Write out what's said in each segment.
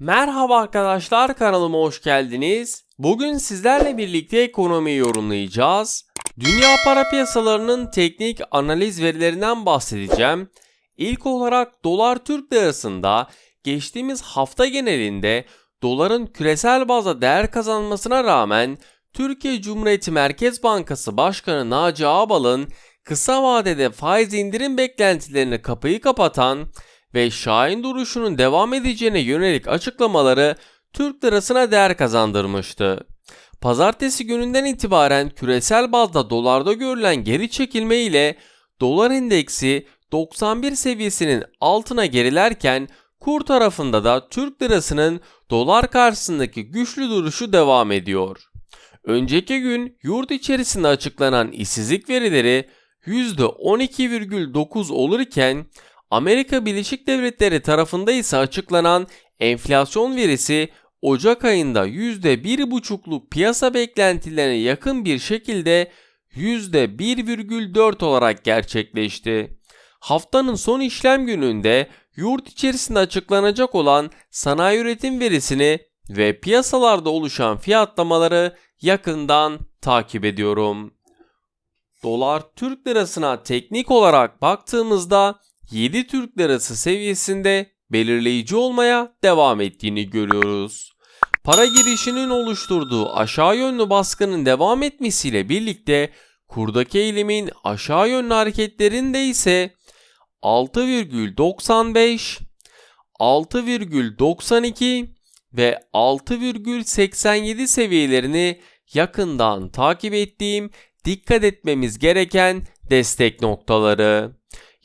Merhaba arkadaşlar kanalıma hoş geldiniz. Bugün sizlerle birlikte ekonomiyi yorumlayacağız. Dünya para piyasalarının teknik analiz verilerinden bahsedeceğim. İlk olarak dolar Türk lirasında geçtiğimiz hafta genelinde doların küresel bazda değer kazanmasına rağmen Türkiye Cumhuriyeti Merkez Bankası Başkanı Naci Ağbal'ın kısa vadede faiz indirim beklentilerini kapıyı kapatan ve Şahin duruşunun devam edeceğine yönelik açıklamaları Türk lirasına değer kazandırmıştı. Pazartesi gününden itibaren küresel bazda dolarda görülen geri çekilme ile dolar endeksi 91 seviyesinin altına gerilerken kur tarafında da Türk lirasının dolar karşısındaki güçlü duruşu devam ediyor. Önceki gün yurt içerisinde açıklanan işsizlik verileri %12,9 olurken Amerika Birleşik Devletleri tarafında ise açıklanan enflasyon verisi Ocak ayında %1,5'luk piyasa beklentilerine yakın bir şekilde %1,4 olarak gerçekleşti. Haftanın son işlem gününde yurt içerisinde açıklanacak olan sanayi üretim verisini ve piyasalarda oluşan fiyatlamaları yakından takip ediyorum. Dolar Türk lirasına teknik olarak baktığımızda 7 Türk lirası seviyesinde belirleyici olmaya devam ettiğini görüyoruz. Para girişinin oluşturduğu aşağı yönlü baskının devam etmesiyle birlikte kurdaki eğilimin aşağı yönlü hareketlerinde ise 6,95, 6,92 ve 6,87 seviyelerini yakından takip ettiğim dikkat etmemiz gereken destek noktaları.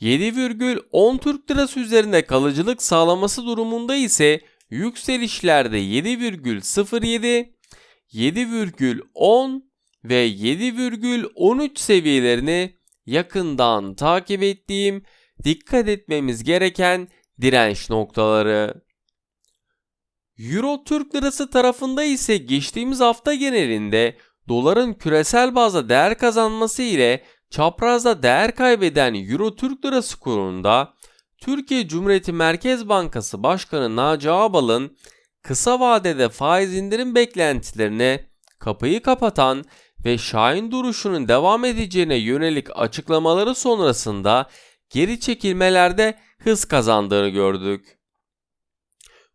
7,10 Türk Lirası üzerinde kalıcılık sağlaması durumunda ise yükselişlerde 7,07, 7,10 ve 7,13 seviyelerini yakından takip ettiğim dikkat etmemiz gereken direnç noktaları. Euro Türk Lirası tarafında ise geçtiğimiz hafta genelinde doların küresel bazda değer kazanması ile çaprazda değer kaybeden Euro Türk Lirası kurunda Türkiye Cumhuriyeti Merkez Bankası Başkanı Naci Ağbal'ın kısa vadede faiz indirim beklentilerine kapıyı kapatan ve Şahin duruşunun devam edeceğine yönelik açıklamaları sonrasında geri çekilmelerde hız kazandığını gördük.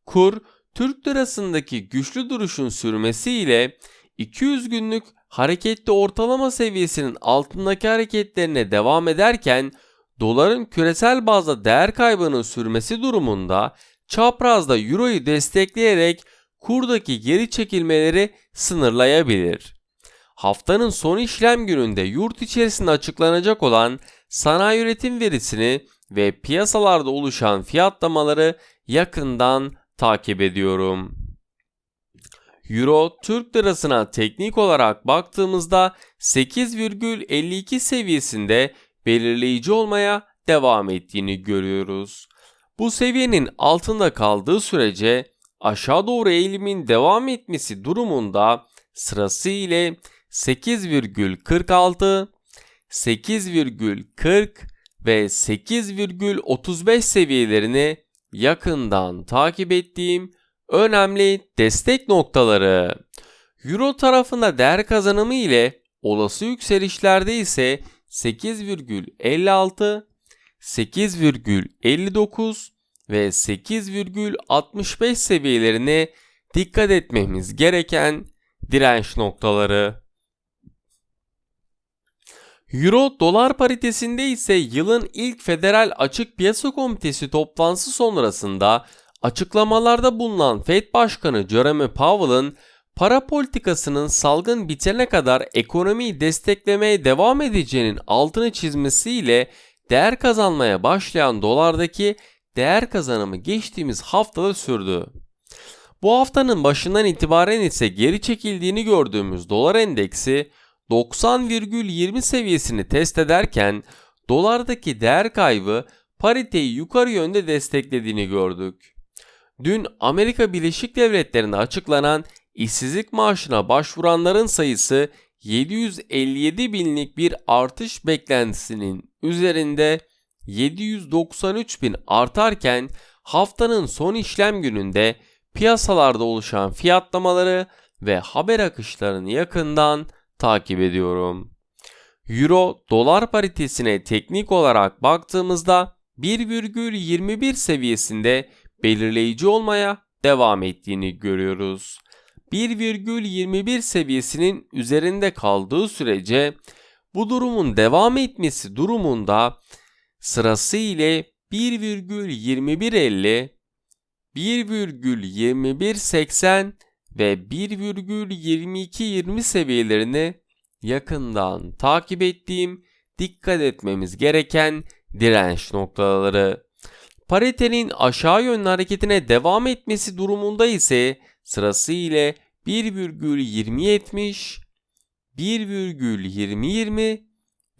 Kur, Türk lirasındaki güçlü duruşun sürmesiyle 200 günlük hareketli ortalama seviyesinin altındaki hareketlerine devam ederken doların küresel bazda değer kaybının sürmesi durumunda çaprazda euroyu destekleyerek kurdaki geri çekilmeleri sınırlayabilir. Haftanın son işlem gününde yurt içerisinde açıklanacak olan sanayi üretim verisini ve piyasalarda oluşan fiyatlamaları yakından takip ediyorum. Euro Türk lirasına teknik olarak baktığımızda 8,52 seviyesinde belirleyici olmaya devam ettiğini görüyoruz. Bu seviyenin altında kaldığı sürece aşağı doğru eğilimin devam etmesi durumunda sırası ile 8,46, 8,40 ve 8,35 seviyelerini yakından takip ettiğim önemli destek noktaları. Euro tarafında değer kazanımı ile olası yükselişlerde ise 8,56, 8,59 ve 8,65 seviyelerine dikkat etmemiz gereken direnç noktaları. Euro dolar paritesinde ise yılın ilk Federal Açık Piyasa Komitesi toplantısı sonrasında açıklamalarda bulunan Fed Başkanı Jerome Powell'ın para politikasının salgın bitene kadar ekonomiyi desteklemeye devam edeceğinin altını çizmesiyle değer kazanmaya başlayan dolardaki değer kazanımı geçtiğimiz haftada sürdü. Bu haftanın başından itibaren ise geri çekildiğini gördüğümüz dolar endeksi 90,20 seviyesini test ederken dolardaki değer kaybı pariteyi yukarı yönde desteklediğini gördük. Dün Amerika Birleşik Devletleri'nde açıklanan işsizlik maaşına başvuranların sayısı 757 binlik bir artış beklentisinin üzerinde 793 bin artarken haftanın son işlem gününde piyasalarda oluşan fiyatlamaları ve haber akışlarını yakından takip ediyorum. Euro dolar paritesine teknik olarak baktığımızda 1,21 seviyesinde belirleyici olmaya devam ettiğini görüyoruz. 1,21 seviyesinin üzerinde kaldığı sürece bu durumun devam etmesi durumunda sırası ile 1,2150, 1,2180 ve 1,2220 seviyelerini yakından takip ettiğim dikkat etmemiz gereken direnç noktaları. Paritenin aşağı yönlü hareketine devam etmesi durumunda ise sırası ile 1,2070, 1,2020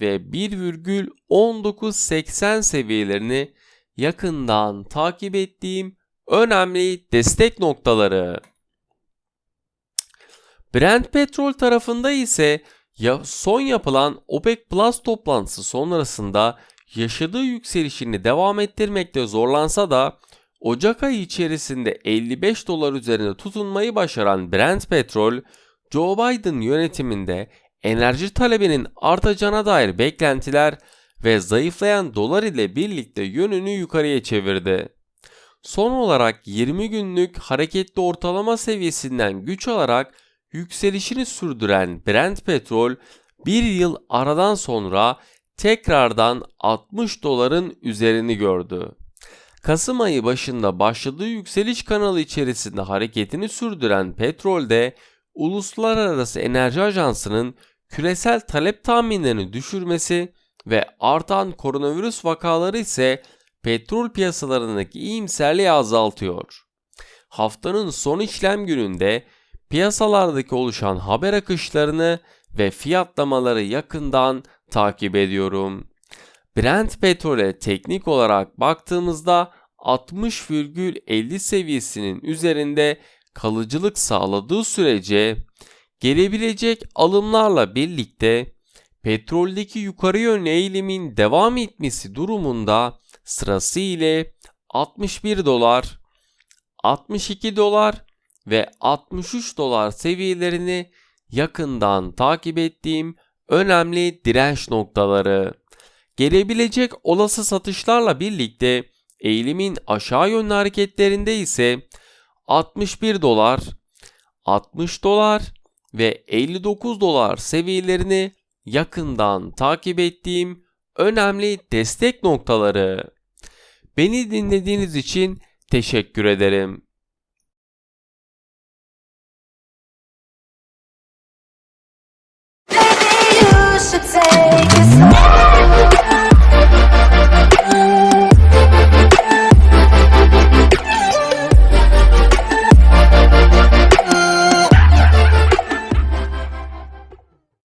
ve 1,1980 seviyelerini yakından takip ettiğim önemli destek noktaları. Brent petrol tarafında ise ya son yapılan OPEC Plus toplantısı sonrasında yaşadığı yükselişini devam ettirmekte zorlansa da Ocak ayı içerisinde 55 dolar üzerinde tutunmayı başaran Brent petrol, Joe Biden yönetiminde enerji talebinin artacağına dair beklentiler ve zayıflayan dolar ile birlikte yönünü yukarıya çevirdi. Son olarak 20 günlük hareketli ortalama seviyesinden güç alarak yükselişini sürdüren Brent petrol bir yıl aradan sonra tekrardan 60 doların üzerini gördü. Kasım ayı başında başladığı yükseliş kanalı içerisinde hareketini sürdüren petrolde Uluslararası Enerji Ajansı'nın küresel talep tahminlerini düşürmesi ve artan koronavirüs vakaları ise petrol piyasalarındaki iyimserliği azaltıyor. Haftanın son işlem gününde piyasalardaki oluşan haber akışlarını ve fiyatlamaları yakından takip ediyorum. Brent petrole teknik olarak baktığımızda 60,50 seviyesinin üzerinde kalıcılık sağladığı sürece gelebilecek alımlarla birlikte petroldeki yukarı yönlü eğilimin devam etmesi durumunda sırası ile 61 dolar, 62 dolar ve 63 dolar seviyelerini yakından takip ettiğim önemli direnç noktaları. Gelebilecek olası satışlarla birlikte eğilimin aşağı yönlü hareketlerinde ise 61 dolar, 60 dolar ve 59 dolar seviyelerini yakından takip ettiğim önemli destek noktaları. Beni dinlediğiniz için teşekkür ederim. to take